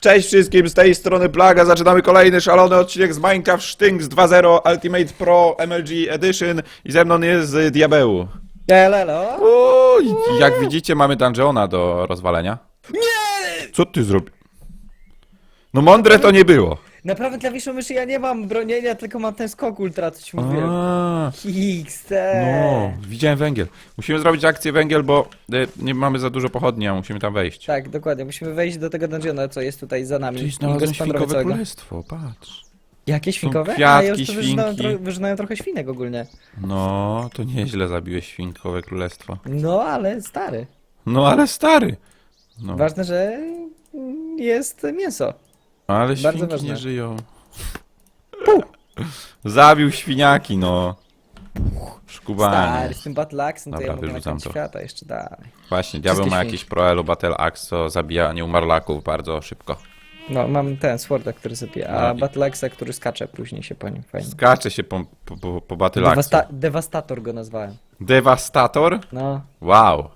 Cześć wszystkim, z tej strony Plaga, zaczynamy kolejny szalony odcinek z Minecraft Sztynks 2.0 Ultimate Pro MLG Edition i ze mną jest Diabeł. Elelo? Uuu, jak widzicie mamy dungeona do rozwalenia. Nie! Co ty zrobił? No mądre to nie było. Na prawym klawiszu myszy ja nie mam bronienia, tylko mam ten skok ultra, co ci mówiłem. A, XT. no, widziałem węgiel. Musimy zrobić akcję węgiel, bo y, nie mamy za dużo pochodni, a musimy tam wejść. Tak, dokładnie. Musimy wejść do tego dungeona, co jest tutaj za nami. Czyli znalazłem świnkowe całego. królestwo, patrz. Jakie świnkowe? a, ja już tu wyrzynałem, świnki. tro wyrzynałem trochę świnek ogólnie. No, to nieźle zabiłeś świnkowe królestwo. No, ale stary. No ale stary. No. Ważne, że mm, jest mięso. Ale Bardzo świnki ważne. nie żyją. Zabił świniaki, no. Szkubanie. Stary, z tym battle axem to Dobra, ja mogę na wyrzucam koniec to. świata jeszcze dalej. Właśnie, diabeł ma jakiś Pro Elo Battle Axe, co zabija nieumarlaków bardzo szybko. No, mam ten sworda, który zabija, a No i- battle axe, który skacze później się po nim, fajnie. Skacze się po, po, po, po Battle Axe. Devasta Devastator go nazwałem. Devastator? No, Wow.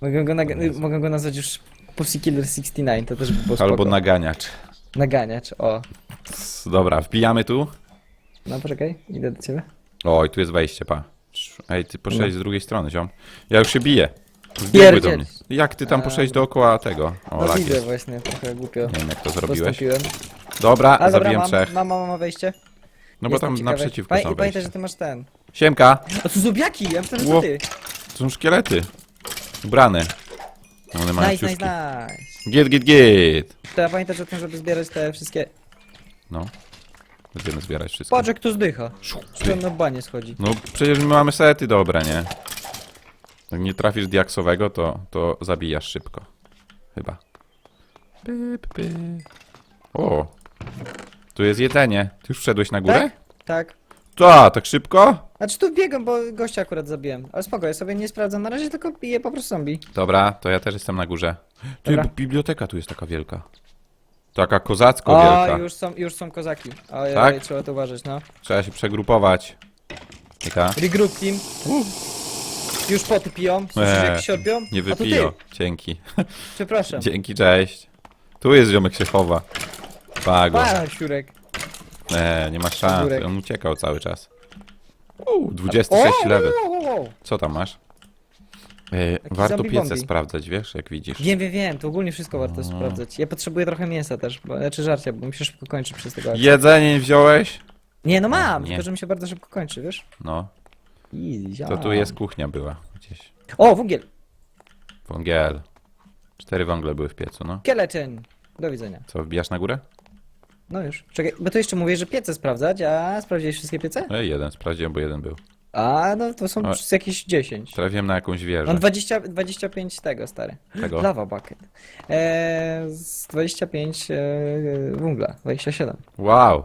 mogę go, nag- mogę go nazwać już Pussy Killer 69, to też by było Albo spoko. naganiacz. Naganiacz, o. Dobra, wbijamy tu. No poczekaj, idę do ciebie. Oj, tu jest wejście, pa. Ej, ty poszedłeś z drugiej strony, ziom. Ja już się biję. Wbiegły do Pierdziel. mnie. Jak ty tam A, poszedłeś dookoła tego? O, No lak widzę jest. właśnie, trochę głupio. Nie wiem, jak to zrobiłeś. Dobra, Ale dobra, zabiłem mam, trzech. mam, mam, mam wejście. No bo Jestem tam ciekawy. naprzeciwko Pamię- są Pamiętaj, że ty masz ten. Siemka, A tu zobiaki, ja myślałem, że Ło. ty. to są szkielety. Ubrane. One mają Nice, nice, ciuszki. nice. Git, git, git. Trzeba pamiętać o tym, żeby zbierać te wszystkie... No. Będziemy zbierać wszystko. Patrz jak tu zdycha. Szu, Czy on na banie schodzi. No przecież my mamy sety dobre, nie? Jak nie trafisz diaksowego, to, to zabijasz szybko. Chyba. Py, py, py. O! Tu jest jedzenie. Ty już wszedłeś na górę? Tak? Tak. Ta, tak szybko? Znaczy tu biegam, bo gościa akurat zabiłem. Ale spoko, ja sobie nie sprawdzam na razie, tylko biję po prostu zombie. Dobra, to ja też jestem na górze. Ty, Dobra. biblioteka tu jest taka wielka. Taka kozacko O, wielka. już są, już są kozaki. Ojej, Tak? trzeba to uważać, no. Trzeba się przegrupować. Taka. Regroup team. Już poty piją, słyszysz Eee, jak? Nie A to wypijo. ty, Dzięki. przepraszam. Dzięki, cześć. Tu jest ziomek się chowa. Pago. Siurek. Nie, nie ma szans. On uciekał cały czas. Uuu, 26 O, level. Co tam masz? E, Taki warto zombie piece bombi. sprawdzać, wiesz, jak widzisz. Wiem, wiem, wiem, to ogólnie wszystko warto No. sprawdzać. Ja potrzebuję trochę mięsa też, bo, znaczy żarcia, bo mi się szybko kończy przez tego. Jedzenie nie wziąłeś? Nie, no mam, Nie. tylko że mi się bardzo szybko kończy, wiesz? No, Easy, to tu jest kuchnia była gdzieś. O, węgiel! Wągiel. Cztery węgle były w piecu, no. Skeleton! Do widzenia. Co, wbijasz na górę? No już. Czekaj, bo to jeszcze mówię, że piece sprawdzać, a sprawdziłeś wszystkie piece? Ej, jeden, sprawdziłem, bo jeden był. A, no to są z jakieś 10. Trafiłem na jakąś wieżę. Mam 20, 25 tego, stary. Tego? Lava bucket. Eee, z 25 e, węgla, 27. Wow.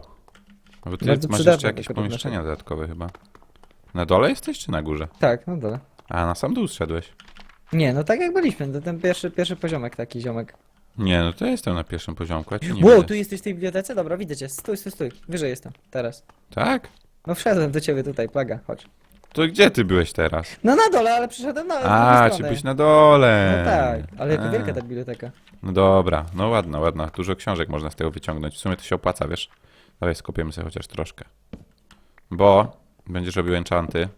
No Bo ty Bardzo masz przydatne jeszcze jakieś tylko pomieszczenia dodatkowe chyba. Na dole jesteś czy na górze? Tak, no dobra. A, na sam dół zszedłeś. Nie, no tak jak byliśmy, to ten pierwszy, pierwszy poziomek taki ziomek. Nie, no to ja jestem na pierwszym poziomku, a cię nie Wow, widzę. tu jesteś w tej bibliotece? Dobra, widzę cię. Stój, stój, stój. Wyżej jestem, teraz. Tak? No wszedłem do ciebie tutaj, plaga, chodź. To gdzie ty byłeś teraz? No na dole, ale przyszedłem na A, czy byś na dole. No tak, ale jaka A. wielka ta biblioteka. No dobra, no ładna, ładna. Dużo książek można z tego wyciągnąć. W sumie to się opłaca, wiesz? Dawaj, skopiemy sobie chociaż troszkę. Bo będziesz robił enchanty.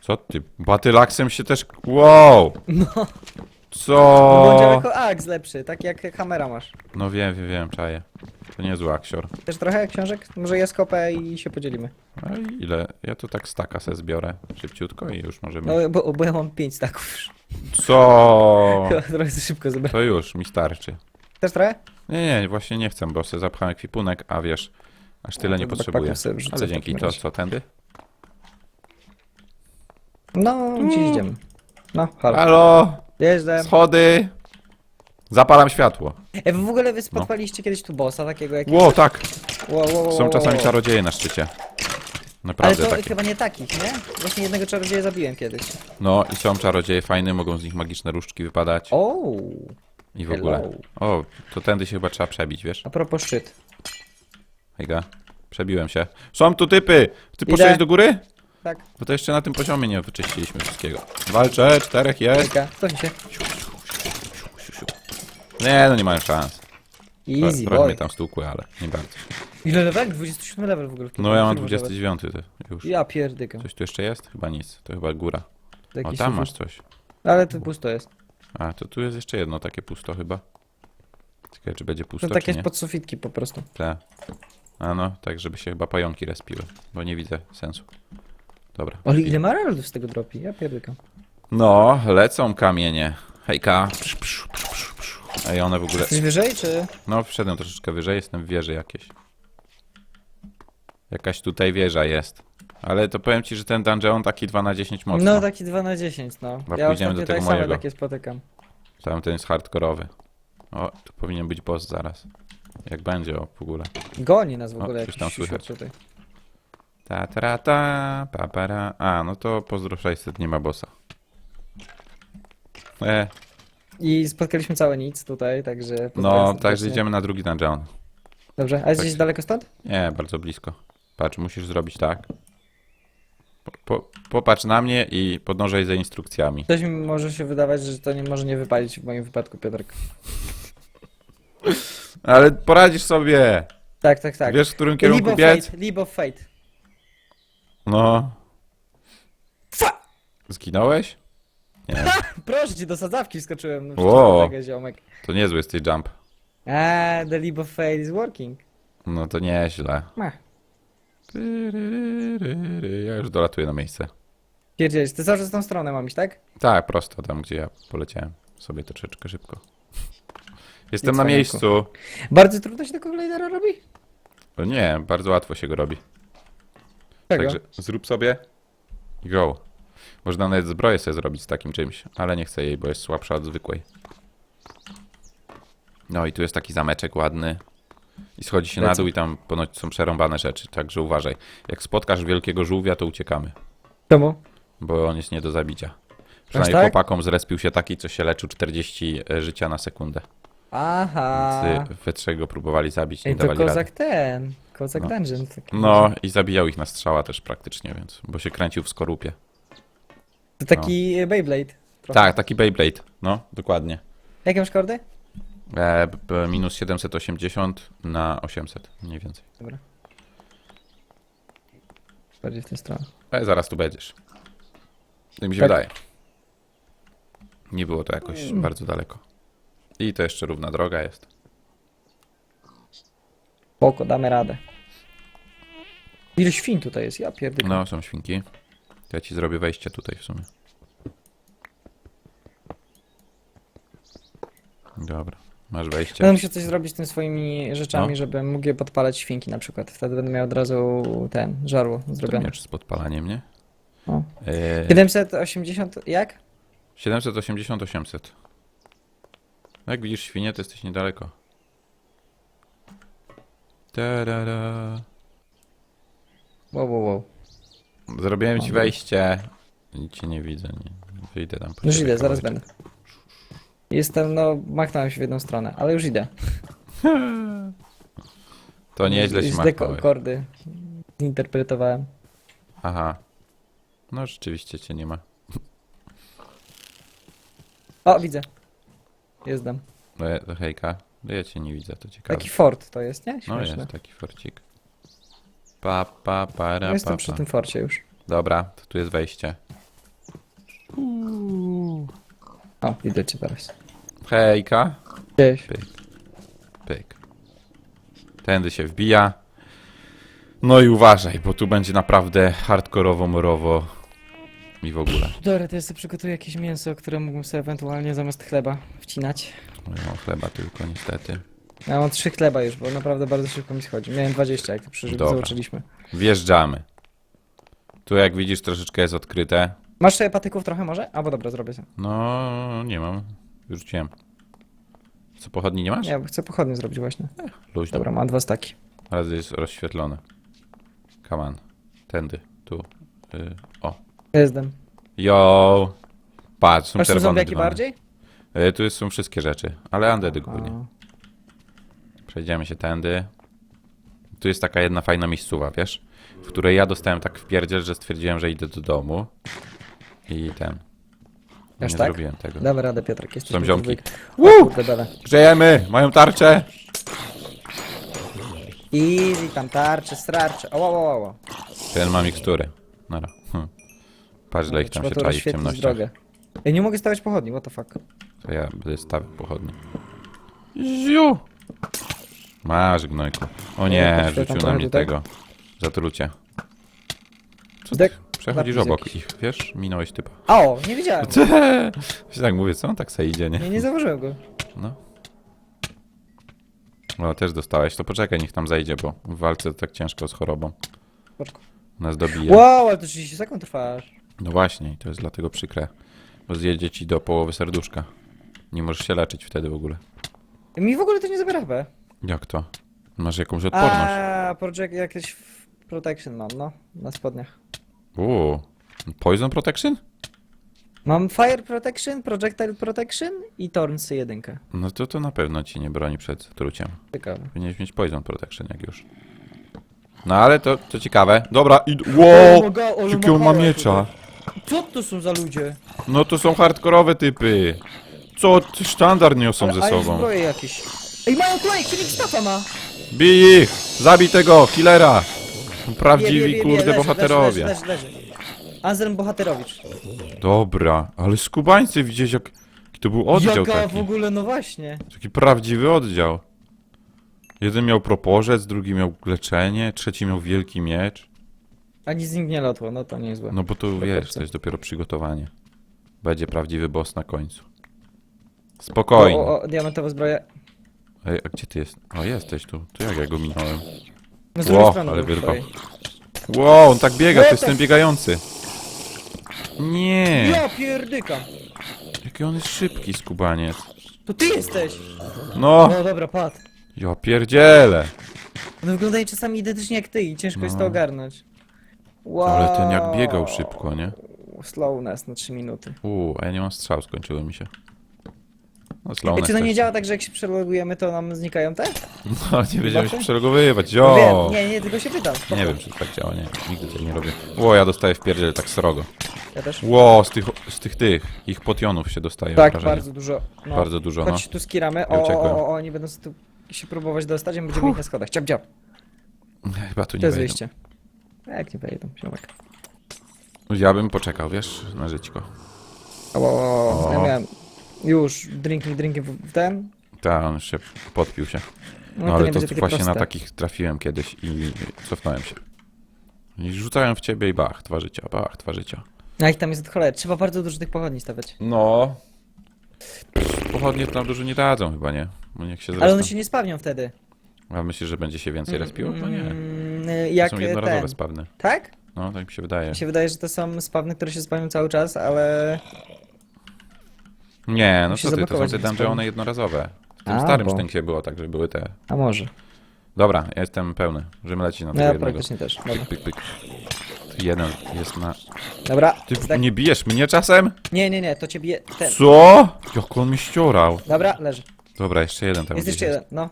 Co ty? Batylaksem się też... Wow! No, Co? no będzie jako ax lepszy, tak jak Hamera masz. No wiem, wiem, wiem, czaję. To niezły aksior. Też trochę książek? Może ja skopę i się podzielimy. A ile? Ja tu tak staka se zbiorę szybciutko i już możemy... No, bo, bo ja mam 5 staków już. Co? trochę za szybko zebrałem. To już, mi starczy. Też trochę? Nie, nie, właśnie nie chcę, bo sobie zapchałem ekwipunek, a wiesz, aż tyle No, nie to potrzebuję. backpackiem sobie wrzucę Ale w dzięki, takim to razie. co, tędy? No, gdzie idziemy? No, halo. Halo! Jeżdżę. Schody! Zapalam światło. E, wy w ogóle wy No. spotkaliście kiedyś tu bossa takiego jak... Ło, tak! Wow, wow, wow, Są wow, czasami wow. czarodzieje na szczycie. Ale Naprawdę to takie. chyba nie takich, nie? Właśnie jednego czarodzieja zabiłem kiedyś. No i są czarodzieje fajne, mogą z nich magiczne różdżki wypadać. O, I w ogóle. hello. O, to tędy się chyba trzeba przebić, wiesz? A propos szczyt. Hejga. Przebiłem się. Są tu typy! Ty poszedłeś do góry? Tak, Bo to jeszcze na tym poziomie nie wyczyściliśmy wszystkiego. Walczę, czterech jest. Jaka? Cofnij się. Nie, no nie mają szans. Easy Trochę boy. mnie tam stukły, ale nie bardzo. Ile level? 27 level w ogóle. No ja mam Firma 29 to już. Ja pierdykam. Coś tu jeszcze jest? Chyba nic. To chyba góra. O, Jakiś tam sufit. masz coś. Ale to pusto jest. A, to tu jest jeszcze jedno takie pusto chyba. Ciekawe, czy będzie pusto, To czy takie nie. podsufitki po prostu. Te. A no, tak żeby się chyba pająki respiły, bo nie widzę sensu. Dobra. Ale ile maraldów z tego dropi? Ja pierdykam. No, lecą kamienie. Hejka. Psz, psz, psz, psz, psz. Ej, one w ogóle... Jesteś wyżej, czy... No, wszedłem troszeczkę wyżej, jestem w wieży jakiejś. Jakaś tutaj wieża jest. Ale to powiem ci, że ten dungeon taki 2 na 10 mocno. No taki 2 na 10, no. Chyba ja pójdziemy do ostatnio tego tak same mojego. takie spotykam. Tamten jest hardkorowy. O, tu powinien być boss zaraz. Jak będzie, o, w ogóle. Goni nas w O, ogóle coś jakiś tam siusiu słychać. tutaj. Ta, ta, ta, pa, para. A, no to pozdro 600, nie ma bossa. E, I spotkaliśmy całe nic tutaj, także... no, także idziemy na drugi dungeon. Dobrze, a jest gdzieś daleko stąd? Nie, bardzo blisko. Patrz, musisz zrobić tak. Po, po, popatrz na mnie i podążaj za instrukcjami. Coś mi może się wydawać, że to nie może nie wypalić w moim wypadku, Piotrek. Ale poradzisz sobie! Tak, tak, tak. Wiesz, w którym Leap kierunku of biec? fate, leap of fate. No. Fa! Zginąłeś? Nie, Proszę cię, do sadzawki wskoczyłem. No, Wow. ziomek. to niezły jest tej jump. A, the leap of fate is working. No to nieźle. Ma. Ja już dolatuję na miejsce. Pierdzielisz, ty cały czas w tą stronę mam iść, tak? Tak, prosto tam, gdzie ja poleciałem. Sobie troszeczkę szybko. Jestem na miejscu. Bardzo trudno się tego glidera robi? O nie, bardzo łatwo się go robi. Czego? Także zrób sobie i go. Można nawet zbroję sobie zrobić z takim czymś, ale nie chcę jej, bo jest słabsza od zwykłej. No i tu jest taki zameczek ładny. I schodzi się na dół i tam ponoć są przerąbane rzeczy, także uważaj. Jak spotkasz wielkiego żółwia, to uciekamy, Czemu? bo on jest nie do zabicia. Przynajmniej tak? chłopakom zrespił się taki, co się leczył 40 życia na sekundę. Aha. Więc y, we trzech go próbowali zabić, nie Ej, to dawali rady. kozak ten. Kozak No. dungeon. No i zabijał ich na strzała też praktycznie, więc, bo się kręcił w skorupie. To taki Beyblade. Trochę. Tak, taki Beyblade, no, dokładnie. Jakie masz kordy? E, b- b- minus 780 na 800, mniej więcej. Dobra. Bardziej w tę stronę. E, zaraz tu będziesz. Tak mi się Tak. wydaje. Nie było to jakoś bardzo daleko. I to jeszcze równa droga jest. Spoko, damy radę. Ile świń tutaj jest? Ja pierdolę. No, są świnki. To ja ci zrobię wejście tutaj w sumie. Dobra, masz wejście. Będę musiał coś zrobić z tymi swoimi rzeczami, No. żebym mógł je podpalać świnki na przykład. Wtedy będę miał od razu ten, żarło To zrobione. miecz z podpalaniem, nie? O. E, 780, jak? 780, 800. No Jak widzisz świnię, to jesteś niedaleko. Tarara. Wow, wow, wow. Zrobiłem ci wejście. Nic cię nie widzę. Nie. Wyjdę tam po Już idę, zaraz będę. Jestem, no, machnąłem się w jedną stronę, ale już idę. To nieźle się Źle ko- machnąłeś. kordy zinterpretowałem. Aha. No rzeczywiście cię nie ma. O, widzę. Jestem. No, ja- to hejka. No Ja cię nie widzę, to ciekawe. Taki fort to jest, nie? No Śmieszne. jest taki forcik. Pa, pa, para, jestem pa, przy pa. tym forcie już. Dobra, to tu jest wejście. O, widzę cię teraz. Hejka. Cześć. Pyk. Pyk. Tędy się wbija. No i uważaj, bo tu będzie naprawdę hardkorowo, morowo i w ogóle. Dobra, to ja sobie przygotuję jakieś mięso, które mógłbym sobie ewentualnie zamiast chleba wcinać. No, ja mam chleba tylko niestety. Ja mam trzy chleba już, bo naprawdę bardzo szybko mi schodzi. Miałem 20, jak to przy... Dobra. zobaczyliśmy. Wjeżdżamy. Tu jak widzisz troszeczkę jest odkryte. Masz sobie patyków trochę może? Albo dobra, zrobię sobie. No, nie mam. Wyrzuciłem. Co, pochodni nie masz? Nie, bo chcę pochodnie zrobić właśnie. Luźno. Dobra, mam dwa staki. Ale jest rozświetlone. Come on. Tędy. Tu. Y, o. Jestem. Yo! Patrz, są Masz tu czerwone zombiaki dywany. bardziej? Y, tu są wszystkie rzeczy, ale undeady głównie. O. Przejdziemy się tędy. Tu jest taka jedna fajna miejscowa, wiesz? W której ja dostałem tak w pierdziel, że stwierdziłem, że idę do domu. I ten. Aż nie tak? zrobiłem tego. Damy radę, Piotrek. Jesteśmy Są ziomki. w dwójkę. O kurde, bele. Grzejemy! Mają tarczę! Easy, tam tarcze, strarcze. O, o, o, o. Ten ma mikstury. Nara. Hm. Patrz, ile ich tam Trzeba się to czai w rozświetlić ciemnościach. drogę. Ja nie mogę stawiać pochodni, what the fuck. To ja będę stawił pochodnie. Ziu! Masz, gnojku. O nie, podświetlam rzucił na trochę mnie tutaj. tego. Zatrucie. Co Dek. Przechodzisz Napis obok jakiś. ich, wiesz? Minąłeś typa. O, nie widziałem. Się tak mówię, co on tak se idzie, nie? Nie, nie zauważyłem go. No. No, też dostałeś. To poczekaj, niech tam zajdzie, bo w walce tak ciężko z chorobą. Poczekaj. Nas dobije. Wow, ale to 30 sekund trwasz. No właśnie, i to jest dlatego przykre. Bo zjedzie ci do połowy serduszka. Nie możesz się leczyć wtedy w ogóle. Mi w ogóle to nie zabiera HP. Jak to? Masz jakąś odporność. A, project jakieś protection mam, no. Na spodniach. Uuu. Poison protection? Mam fire protection, projectile protection i Tornsy jedynkę. No to to na pewno ci nie broni przed truciem. Ciekawe. Powinieneś mieć poison protection jak już. No ale to, to ciekawe. Dobra, i... O, Wow! ga- ale Jakie on ma miecza? tutaj. Co to są za ludzie? No to są hardkorowe typy. Co ty sztandar niosą Ale, ze ale sobą? zbroje jakieś. Ej, mają tutaj, Phoenix Staffa ma! Bij ich! Zabij tego, killera! Prawdziwi, kurde, leży, bohaterowie. Leży, leży, leży. Anselm Bohaterowicz. Dobra, ale skubańcy widzieć jak... jaki To był oddział Jaka taki. w ogóle, no właśnie. Taki prawdziwy oddział. Jeden miał proporzec, drugi miał leczenie, trzeci miał wielki miecz. Ani z nim nie lotło, no to niezłe. No bo to wiesz, to jest dopiero przygotowanie. Będzie prawdziwy boss na końcu. Spokojnie. O, o, o, diamentowe zbroje. Ej, a gdzie ty jest? O, jesteś tu. To jak ja go minąłem? No z drugiej Ło, strony ale był wyrwał. twojej. Wow, on tak biega, to jest ten biegający. Nie, Ja pierdyka! jaki on jest szybki, skubaniec. To ty jesteś! No, No dobra, padł. ja pierdzielę. One wyglądają czasami identycznie jak ty i ciężko jest No. to ogarnąć. Wow. Ale ten jak biegał szybko, nie? Slowness na 3 minuty. Uuu, a ja nie mam strzał, skończyły mi się. No, Ej, czy to nie działa tak, że jak się przelogujemy, to nam znikają te? No, nie będziemy się przelogowywać, No jo! wiem, nie, nie, tylko się pytam. spoko. Nie wiem, czy to tak działa, nie. Nigdy tego nie robię. Ło, ja dostaję w pierdziel tak srogo. Ja też. Ło, z tych, z tych, tych, ich potionów się dostaje, Tak, wrażenie. bardzo dużo. No. Bardzo dużo, no. Chodź tu skieramy. Ja O, o, o, o, oni będą tu się próbować dostać, a my będziemy ich na schodach. Ciap, ciap. Chyba tu To nie jest wejdą. wyjście. Jak nie wejdą, ziomek. Ja bym poczekał, wiesz, na żyćko. O, o, o, O. ja miałem już drinking, drinking w ten. Tak, on się podpił się. No, to ale nie to będzie takie właśnie na proste. takich trafiłem kiedyś i cofnąłem się. I rzucają w ciebie i bach, dwa życia, bach, dwa życia. A ich tam jest od cholery. Trzeba bardzo dużo tych pochodni stawiać. No. Pochodnie to nam dużo nie dadzą chyba, nie? Bo niech się Ale one się nie spawnią wtedy. A myślisz, że będzie się więcej respiło? To nie. Mm, To Jak są jednorazowe ten. spawny. Tak? No, tak mi się wydaje. Mi się wydaje, że to są spawny, które się spawnią cały czas, ale... Nie, no Musi co ty, to są zablokować te ich dungeony jednorazowe. W tym A, starym bo- sztęcie było tak, że były te... A może. Dobra, ja jestem pełny. Możemy lecieć na No tego ja jednego. praktycznie też. Dobra. Pyk, pyk, pyk. Jeden jest na... Dobra. Ty zdak- nie bijesz mnie czasem? Nie, nie, nie, to cię bije ten. Co? Jak on mi ściurał. Dobra, leży. Dobra, jeszcze jeden tam Jest gdzieś jeszcze jeden, no.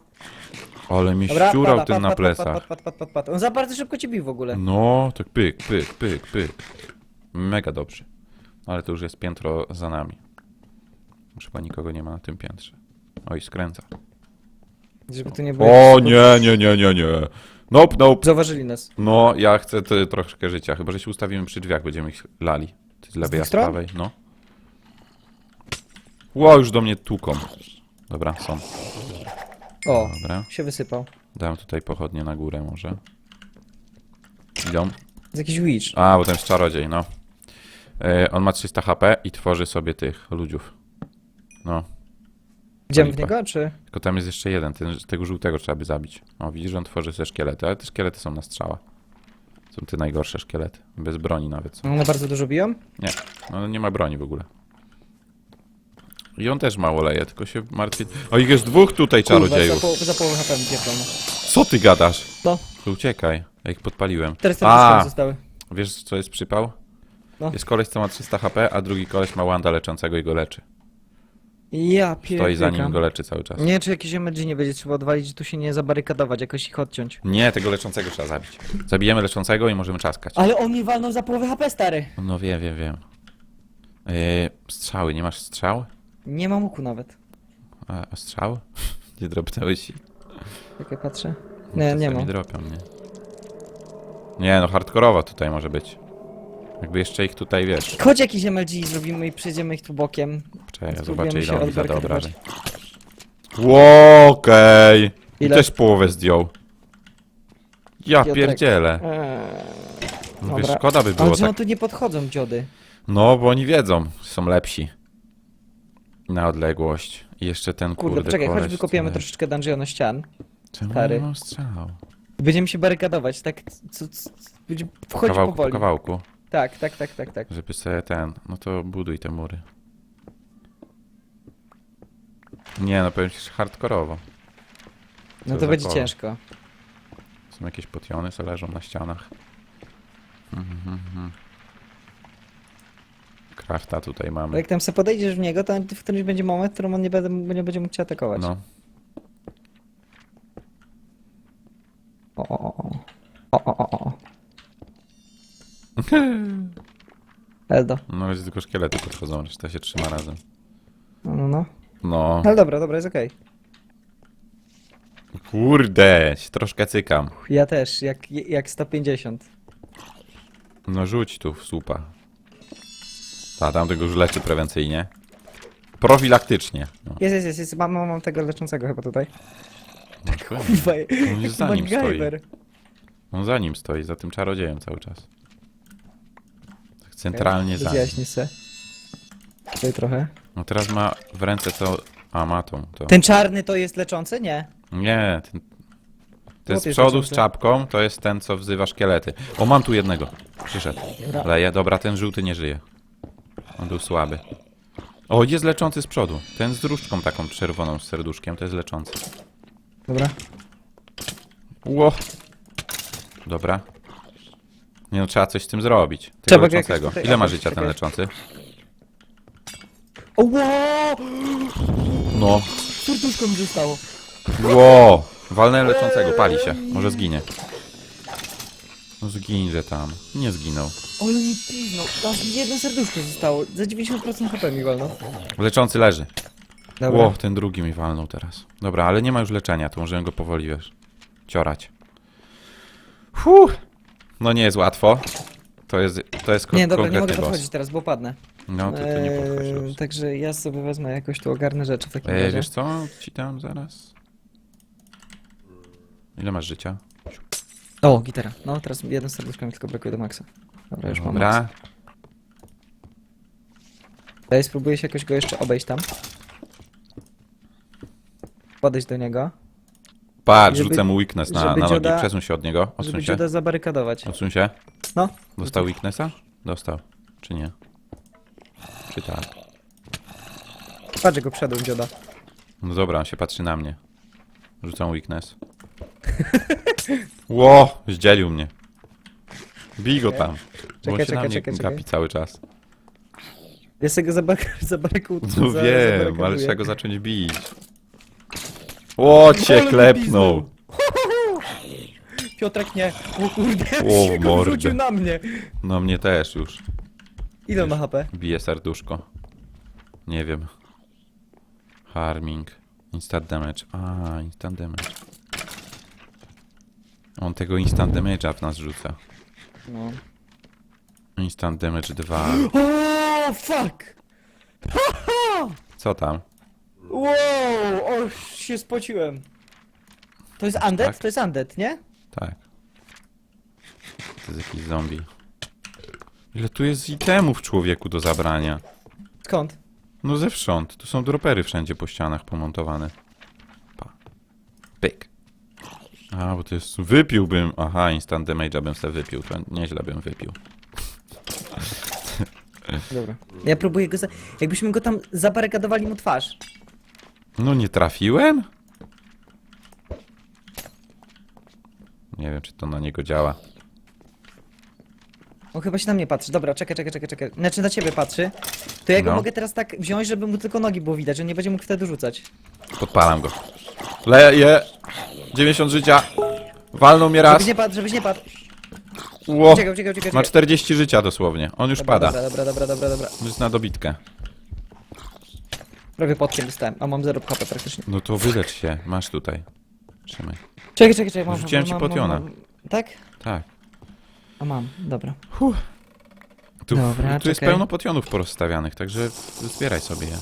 Ale mi Dobra, ściurał ten na plecach. Pad, pad, pad, pad, pad. On za bardzo szybko cię bił w ogóle. No, tak pyk, pyk, pyk, pyk. Mega dobrze. Ale to już jest piętro za nami. Chyba nikogo nie ma na tym piętrze. Oj, skręca. Żeby tu nie było... O nie, nie, nie, nie, nie. Nope, nope. Zauważyli nas. No, ja chcę te, troszkę życia. Chyba, że się ustawimy przy drzwiach, będziemy ich lali. Ty z lewej, dwóch a z stron? prawej. No. Ło, już do mnie tłuką. Dobra, są. O, Dobra. się wysypał. Dam tutaj pochodnie na górę może. Idą. jest jakiś witch. A, bo ten jest czarodziej, no. E, on ma 300 HP i tworzy sobie tych ludziów. No. Idziemy w lipa. niego, czy... Tylko tam jest jeszcze jeden, ten, tego żółtego trzeba by zabić. O, widzisz, że on tworzy sobie szkielety, ale te szkielety są na strzała. Są te najgorsze szkielety. Bez broni nawet są. One bardzo dużo biją? Nie, no nie ma broni w ogóle. I on też mało leje, tylko się martwi. O, ich jest dwóch tutaj czarodziejów. za, po, za połowę HP mi. Co ty gadasz? No. To uciekaj. Ja ich podpaliłem. 400 A, zostały. wiesz co jest przypał? No. Jest koleś, co ma 300 HP, a drugi koleś ma Wanda leczącego i go leczy. Ja Stoi za nim pierdolę. go leczy cały czas. Nie, czy jakiś MG nie będzie trzeba odwalić, tu się nie zabarykadować, jakoś ich odciąć. Nie, tego leczącego trzeba zabić. Zabijemy leczącego i możemy czaskać. Ale on mi walnął za połowę HP, stary. No wiem, wiem, wiem. Yy, strzały, nie masz strzał? Nie mam łuku nawet. A, a strzał? Nie drobnęły ci. Jak ja patrzę. Nie, To nie sobie ma. dropią, nie? Nie, no hardkorowo tutaj może być. Jakby jeszcze ich tutaj, wiesz... Chodź jakiś MLG zrobimy i przejdziemy ich tu bokiem. Czekaj, ja Spróbujemy zobaczę się ile on mi zada odbarkować. obrażeń. Ło, Okej! I Ile? też połowę zdjął. Ja Piotrek. pierdzielę. Eee, No wiesz, dobra. szkoda by było Ale że tak. on tu nie podchodzą dziody. No, bo oni wiedzą, są lepsi. Na odległość. I jeszcze ten Kurde, kurde, czekaj, chodź koleś, wykopiemy co- troszeczkę dungeona ścian. Czemu stary. nie mam strzał? Będziemy się barykadować, tak? Co, co, będziemy Po wchodzić kawałku, po powoli. kawałku. Tak, tak, tak, tak, tak. Żeby sobie ten, no to buduj te mury. Nie, no powiem ci, że hardkorowo. No Co to za będzie ciężko. Są jakieś potiony, co leżą na ścianach. Mhm, mhm. Krafta tutaj Ale mamy. jak tam sobie podejdziesz w niego, to w którymś będzie moment, w którym on nie, będę, nie będzie mógł cię atakować. No. O, o, o, o. O, o, o, o. Eldo. No, jest tylko szkielety podchodzą, reszta się trzyma razem. No, no, no. No. Ale dobra, dobra, jest okej. Kurde, się troszkę cykam. Ja też, jak, jak 150. No rzuć tu w słupa. A tam tego już leczy prewencyjnie. Profilaktycznie. No. Jest, jest, jest, jest. Mam, mam, mam tego leczącego chyba tutaj. No, pewnie. Kurwa, On jaki za nim stoi. MacGyver. On za nim stoi, za tym czarodziejem cały czas. Centralnie za nim. Rozjaśnij se. Tutaj trochę. No teraz ma w ręce to... A, ma tą. To. Ten czarny to jest leczący? Nie. Nie, ten... Ten z jest przodu z leczący. czapką to jest ten, co wzywa szkielety. O, mam tu jednego. Przyszedł. Dobra. Leje, dobra, ten żółty nie żyje. On był słaby. O, jest leczący z przodu. Ten z różdżką taką czerwoną z serduszkiem, to jest leczący. Dobra. Ło! Dobra. Nie no, trzeba coś z tym zrobić. Tego Trzeba go leczącego. jakoś tutaj- Ile ma życia ten leczący? O, wow! No. Serduszko mi zostało. Ło! Walnę leczącego, pali się. Może zginie. No zginże tam. Nie zginął. Ale mi piznął. Aż jedno serduszko zostało. Za 90% HP mi wolno. Leczący leży. Dobra. Ło, ten drugi mi walnął teraz. Dobra, ale nie ma już leczenia, to możemy go powoli, wiesz, ciorać. Fuh! No nie jest łatwo. To jest, to jest Nie, dobra, nie mogę boss. podchodzić teraz, bo padnę. No, to, to nie Eee, podchodzisz. Także ja sobie wezmę jakoś tu ogarnę rzeczy w takim Eee, razie. wiesz co? Ci dam zaraz. Ile masz życia? O, gitara. No, teraz jedno serduszko mi tylko brakuje do maksa. Dobra, już mam maksa. Dobra. Daj, spróbuję się jakoś go jeszcze obejść tam. Podejść do niego, Patrz, Żeby- rzucę mu weakness na, żeby na nogi. dzioda- Przesuń się od niego. Odsuń żeby się. cię zabarykadować. Odsuń się. No. Dostał weaknessa? Dostał. Czy nie? Czy tak? Patrz, jak go przedł dzioda. No dobra, on się patrzy na mnie. Rzucam weakness. Ło! Zdzielił mnie. Bij go tam. Bo on Czekaj, się na mnie czekaj, czekaj. gapi cały czas. Ja sobie go zabar zabarykuję. No wiem, ale trzeba go zacząć bić. O, cię Ale klepnął. Piotrek nie. O kurde, O, się go mordę. wrzucił na mnie. No mnie też już. Ile on ma HP? Bije serduszko. Nie wiem. Harming. Instant damage. A, instant damage. On tego instant damage'a w nas rzuca. No. Instant damage 2. O, fuck! Co tam? Wow, o, się spociłem. To jest undead? Tak. To jest undead, nie? Tak. To jest jakiś zombie. Ile tu jest itemów człowieku do zabrania? Skąd? No zewsząd. Tu są dropery wszędzie po ścianach pomontowane. Pa. Pyk. A, bo to jest... Wypiłbym... Aha, instant damage'a bym sobie wypił. To nieźle bym wypił. Dobra. Ja próbuję go za... Jakbyśmy go tam zabarykadowali mu twarz. No nie trafiłem? Nie wiem, czy to na niego działa. On chyba się na mnie patrzy. Dobra, czekaj, czekaj, czekaj, czekaj. Znaczy na ciebie patrzy. To ja go No. mogę teraz tak wziąć, żeby mu tylko nogi było widać. On nie będzie mógł wtedy rzucać. Podpalam go. Leje! 90 życia! Walnął mnie raz! Żebyś nie padł, żebyś nie padł. Ło! Uciekaj, uciekaj, uciekaj. Ma uciekaj. 40 życia dosłownie. On już Dobra, pada. Dobra, dobra, dobra, dobra, dobra. Jest na dobitkę. Prawie podkiem dostałem, a mam 0 HP praktycznie. No to wylecz się. Masz tutaj. Trzymaj. Czekaj, czekaj, czekaj, mam. Rzuciłem mam, ci mam, potiona. mam, mam. Tak? Tak. A mam, dobra. Tu, Dobra, tu jest czekaj. pełno potionów porozstawianych, także zbieraj sobie je.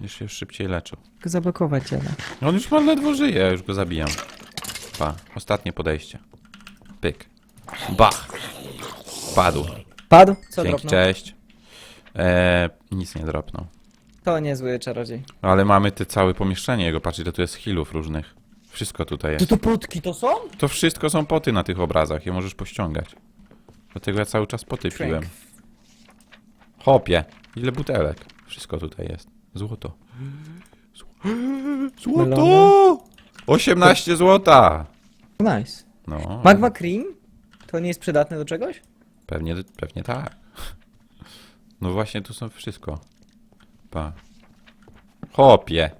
Już się szybciej leczą. Tylko zablokować ale. On już ma ledwo żyje, ja już go zabijam. Pa, ostatnie podejście. Pyk. Bach! Padł. Padł? Co Dzięki, dropnął? cześć. Eee, nic nie dropnął. To niezły czarodziej. Ale mamy te całe pomieszczenie jego, patrz ile tu jest healów różnych. Wszystko tutaj jest. to potki to są? To wszystko są poty na tych obrazach, je możesz pościągać. Dlatego ja cały czas poty Frank. piłem. Hopie, ile butelek. Wszystko tutaj jest. Złoto. Zł- Złoto! 18 złota! Nice. No, Magma Cream? To nie jest przydatne do czegoś? pewnie, pewnie tak. No właśnie, tu są wszystko. Pa. Hopie.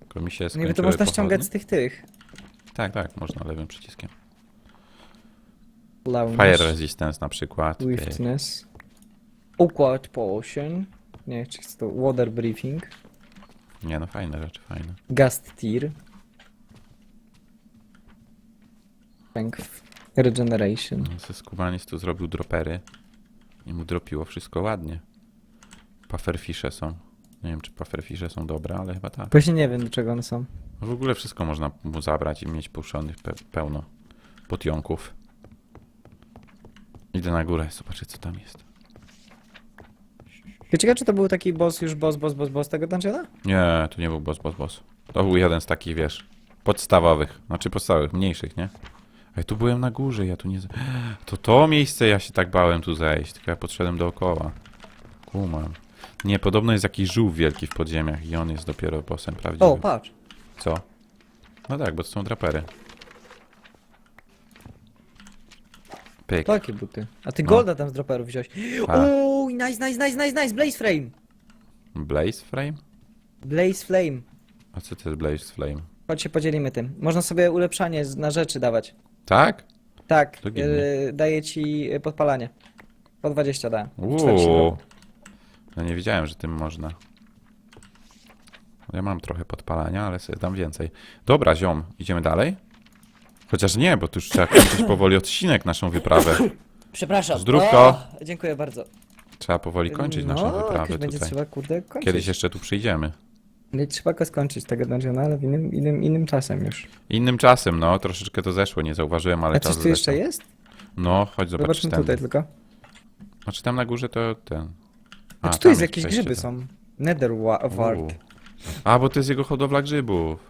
Tylko mi się wiem, skończyły to można ściągać z tych tych. Tak, tak, można lewym przyciskiem. Lounge. Fire resistance na przykład. Swiftness. Układ Potion. Nie, czy jest to Water Briefing. Nie no, fajne rzeczy, fajne. Gust. Strength. Regeneration. Se Skubaniec tu zrobił dropery i mu dropiło wszystko ładnie. Pufferfisze są. Nie wiem, czy pufferfisze są dobre, ale chyba tak. Właśnie nie wiem, do czego one są. W ogóle wszystko można mu zabrać i mieć puszonych pe pełno potionków. Idę na górę, zobaczę co tam jest. Ciekawe, czy to był taki boss, już boss, boss, boss, boss tego dungeona? Nie, tu nie był boss, boss, boss. To był jeden z takich, wiesz, podstawowych. Znaczy podstawowych, mniejszych, nie? A ja tu byłem na górze, ja tu nie... z- To to miejsce ja się tak bałem tu zejść, tylko ja podszedłem dookoła. Kumam. Nie, podobno jest jakiś żółw wielki w podziemiach i on jest dopiero bossem prawdziwym. O, patrz. Co? No tak, bo to są drapery. Pyk. Takie buty. A ty No. golda tam z droperów wziąłeś. Uuu, nice, nice, nice, nice, nice, Blaze Frame. Blaze Flame? Blaze Flame. A co to jest Blaze Flame? Chodź się podzielimy tym. Można sobie ulepszanie z- na rzeczy dawać. Tak? Tak, To yy, daje ci yy, podpalanie. Po 20 da. Uuu. No nie wiedziałem, że tym można. Ja mam trochę podpalania, ale sobie dam więcej. Dobra, ziom, idziemy dalej? Chociaż nie, bo tu już trzeba kończyć powoli odcinek, naszą wyprawę. Przepraszam. Zdrówko. O, dziękuję bardzo. Trzeba powoli kończyć no, naszą wyprawę jakoś będzie tutaj. trzeba, kurde, kończyć. Kiedyś jeszcze tu przyjdziemy. Nie trzeba go skończyć tego dungeona, ale w innym, innym, innym czasem już. Innym czasem, no, troszeczkę to zeszło, nie zauważyłem, ale A czas coś tu jeszcze jest? No, chodź zobacz Zobaczmy ten. tutaj tylko. Znaczy tam na górze to ten. A, czy tu jest jakieś przejście grzyby tam. są? Nether wa- wart. A, bo to jest jego hodowla grzybów.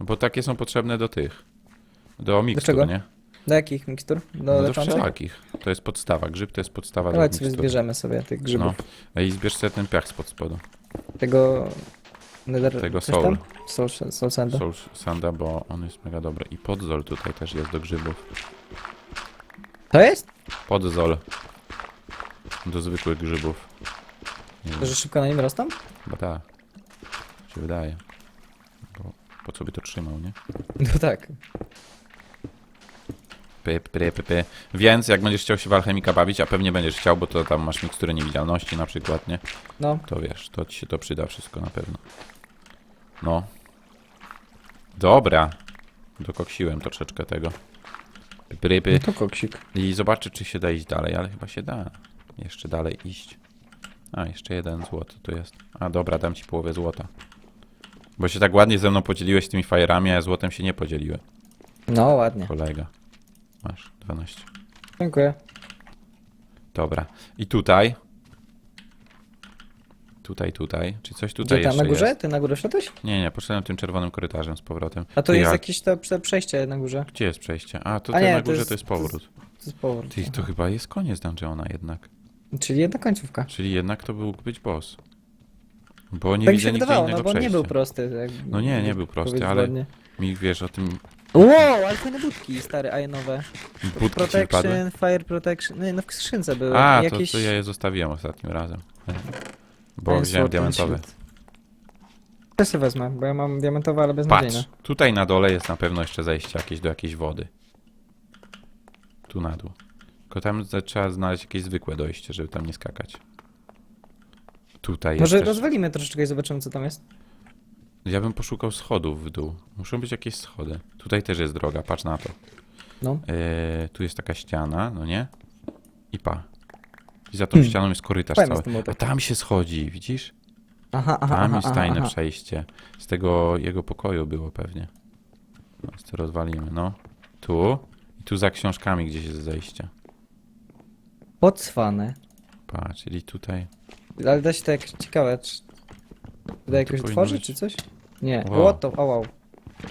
Bo takie są potrzebne do tych. Do mikstur, czego? nie? Do jakich mikstur? Do No do leczących? wszelakich. To jest podstawa. Grzyb to jest podstawa Dawaj do sobie mikstur. zbierzemy sobie tych grzybów. No. I zbierz sobie ten piach spod spodu. Tego... Nether... Tego coś soul. tam? Soul, soul sanda. Soul Sanda, bo on jest mega dobry. I podzol tutaj też jest do grzybów. To jest? Podzol. Do zwykłych grzybów. To, że szybko na nim rosną? chyba tak. Się wydaje. Bo po co by to trzymał, nie? No tak. Py, py, py, py. Więc jak będziesz chciał się w alchemika bawić, a pewnie będziesz chciał, bo to tam masz mikstury niewidzialności na przykład, nie? No. To wiesz, to ci się to przyda wszystko na pewno. No. Dobra. Dokoksiłem troszeczkę tego. Py. no to koksik. I zobaczę, czy się da iść dalej, ale chyba się da. Jeszcze dalej iść. A, jeszcze jeden złoty tu jest. A, dobra, dam ci połowę złota. Bo się tak ładnie ze mną podzieliłeś tymi fajerami, a ja złotem się nie podzieliłem. No, ładnie. Kolega. Masz 12. Dziękuję. Dobra. I tutaj. Tutaj, tutaj. Czy coś tutaj Gdzie tam jeszcze na górze? jest? Ty na górę szedłeś? Nie, nie, poszedłem tym czerwonym korytarzem z powrotem. A to Ty jest jak? jakieś to prze- przejście na górze. Gdzie jest przejście? A, ten nie, na to górze to jest jest- powrót. To jest powrót. Ty, to chyba jest koniec dungeona jednak. Czyli jedna końcówka. Czyli jednak to mógł być boss. Bo nie tak mi widzę się nigdzie wydawało, innego no bo nie przejścia. był prosty. Jak No nie, nie był prosty, ale ładnie. Mi wiesz o tym Wow, ale fajne budki, stare, ajenowe. budki ci wypadły? Protection, fire protection. No, no w skrzynce były. A, to, jakieś... to ja je zostawiłem ostatnim razem. Bo Ten wziąłem sword and shield. Sobie wezmę, bo ja mam diamentowe, ale Patrz, beznadziejne. tutaj na dole jest na pewno jeszcze zejście jakieś do jakiejś wody. Tu na dół. Tylko tam trzeba znaleźć jakieś zwykłe dojście, żeby tam nie skakać. Tutaj Może jest też... rozwalimy troszeczkę i zobaczymy, co tam jest. Ja bym poszukał schodów w dół. Muszą być jakieś schody. Tutaj też jest droga, patrz na to. No. Eee, tu jest taka ściana, no nie? I pa. I za tą Hmm. ścianą jest korytarz Fajny cały. A tam się schodzi, widzisz? Aha, aha, Tam aha, jest aha, tajne aha. przejście. Z tego jego pokoju było pewnie. No, to rozwalimy, no. Tu. I tu za książkami gdzieś jest zejście. Pocwane. Patrz, czyli tutaj. Ale da się to jak ciekawe, czy... Da jakoś powinno otworzyć, być- czy coś? Nie. Wow. What the... O, wow.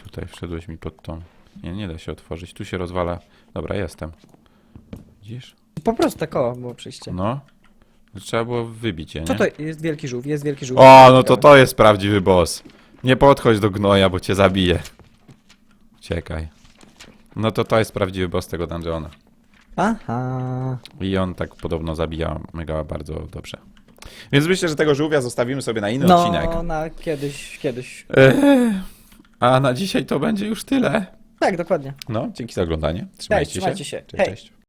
Tutaj wszedłeś mi pod tą. Nie, nie da się otworzyć. Tu się rozwala. Dobra, jestem. Widzisz? Po prostu tak o, było przejście. No. Trzeba było wybić je, nie? Co to jest wielki żółw? Jest wielki żółw. O, no to to jest prawdziwy boss. Nie podchodź do gnoja, bo cię zabije. Uciekaj. No to to jest prawdziwy boss tego dungeona. Aha. I on tak podobno zabija mega bardzo dobrze. Więc myślę, że tego żółwia zostawimy sobie na inny No, odcinek. na kiedyś, kiedyś. Eee, a na dzisiaj to będzie już tyle. Tak, dokładnie. No, dzięki za oglądanie. Trzymajcie, trzymajcie się. Cześć, Hej. cześć.